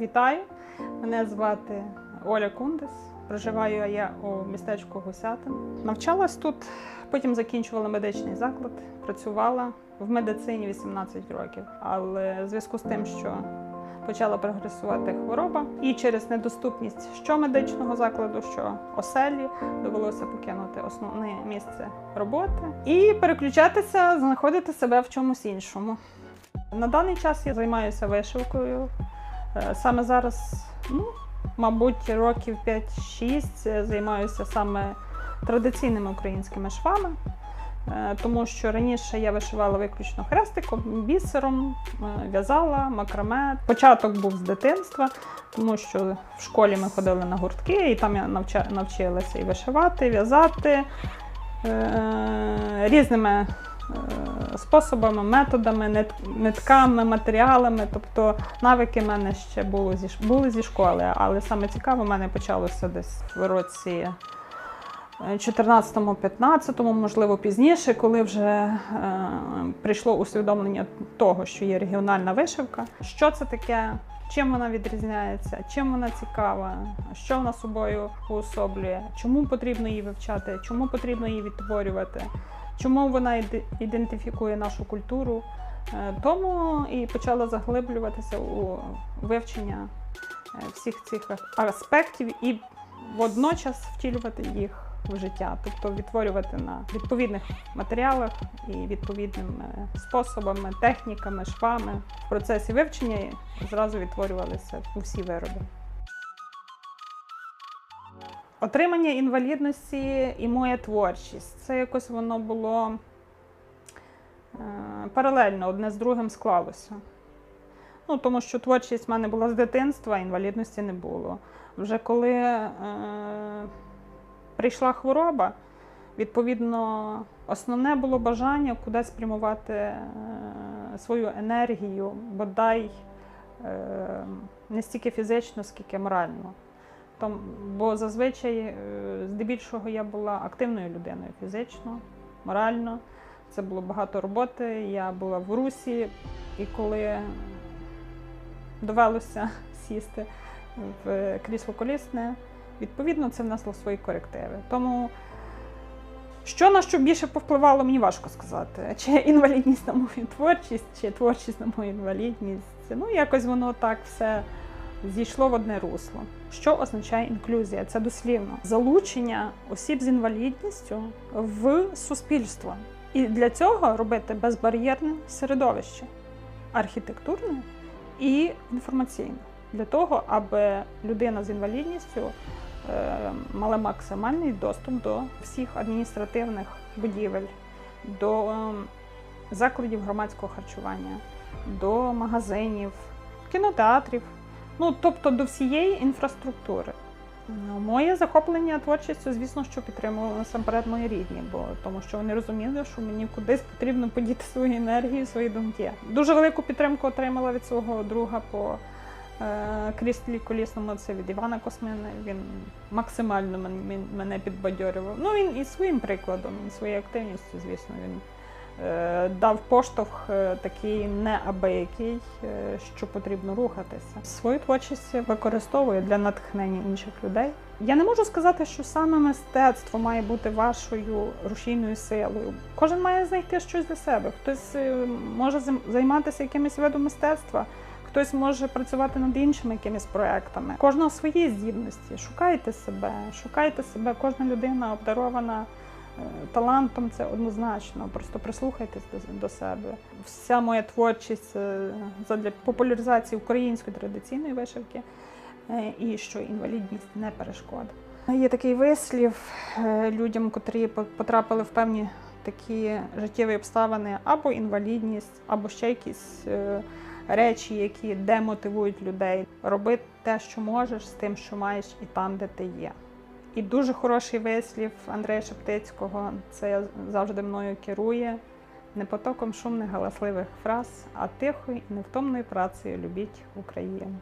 Вітаю! Мене звати Оля Кундес. Проживаю я у містечку Гусятин. Навчалась тут, потім закінчувала медичний заклад, працювала в медицині 18 років. Але в зв'язку з тим, що почала прогресувати хвороба, і через недоступність що медичного закладу, що оселі, довелося покинути основне місце роботи і переключатися, знаходити себе в чомусь іншому. На даний час я займаюся вишивкою. Е, Саме зараз, ну, мабуть, років 5-6 займаюся саме традиційними українськими швами, Е, тому що раніше я вишивала виключно хрестиком, бісером, е, в'язала, макраме. Початок був з дитинства, тому що в школі ми ходили на гуртки, і там я навчилася і вишивати, і в'язати різними способами, методами, нит- нитками, матеріалами. Тобто навики в мене ще були зі, були зі школи, але саме цікаве в мене почалося десь в році 14-15, можливо, пізніше, коли вже е, прийшло усвідомлення того, що є регіональна вишивка. Що це таке? Чим вона відрізняється, чим вона цікава, що вона собою уособлює, чому потрібно її вивчати, чому потрібно її відтворювати, чому вона іде- ідентифікує нашу культуру. Е, Тому і почала заглиблюватися у вивчення е, всіх цих аспектів і водночас втілювати їх в життя, тобто відтворювати на відповідних матеріалах і відповідними способами, техніками, швами. В процесі вивчення зразу відтворювалися усі вироби. Отримання інвалідності і моя творчість. Це якось воно було е, паралельно одне з другим склалося. Ну, тому що творчість в мене була з дитинства, інвалідності не було. Вже коли е, прийшла хвороба, відповідно, основне було бажання кудись спрямувати е, свою енергію, бодай е, не стільки фізично, скільки морально. Бо зазвичай, е, здебільшого, я була активною людиною фізично, морально. Це було багато роботи. Я була в русі, і коли довелося сісти в крісло колісне, відповідно, це внесло свої корективи. Тому що на що більше повпливало, мені важко сказати. Чи інвалідність на мою творчість, чи творчість на мою інвалідність. Ну, якось воно так все зійшло в одне русло. Що означає інклюзія? Це дослівно залучення осіб з інвалідністю в суспільство. І для цього робити безбар'єрне середовище архітектурне і інформаційне. Для того, аби людина з інвалідністю е, мала максимальний доступ до всіх адміністративних будівель, до е, закладів громадського харчування, до магазинів, кінотеатрів, ну тобто до всієї інфраструктури. Ну, Моє захоплення творчістю, звісно, що підтримували насамперед мої рідні, бо тому що вони розуміли, що мені кудись потрібно подіти свою енергію, свої думки. Дуже велику підтримку отримала від свого друга по кріслі колісному. Це від Івана Космина. Він максимально мен- мен- мене підбадьорював. Ну він і своїм прикладом, і своєю активністю, звісно, він е, дав поштовх е, такий неабиякий, е, що потрібно рухатися. Свою творчість використовую для натхнення інших людей. Я не можу сказати, що саме мистецтво має бути вашою рушійною силою. Кожен має знайти щось для себе. Хтось е, може займ- займатися якимось видом мистецтва. Хтось може працювати над іншими якимись проектами. Кожного свої здібності. Шукайте себе, шукайте себе. Кожна людина обдарована е, талантом, це однозначно. Просто прислухайтесь до, себе. Вся моя творчість е, задля популяризації української традиційної вишивки, е, і що інвалідність не перешкода. Є такий вислів людям, котрі по- потрапили в певні такі життєві обставини, або інвалідність, або ще якісь речі, які демотивують людей. Роби те, що можеш, з тим, що маєш, і там, де ти є. І дуже хороший вислів Андрея Шептицького, це завжди мною керує. Не потоком шумних галасливих фраз, а тихою і невтомною працею любіть Україну.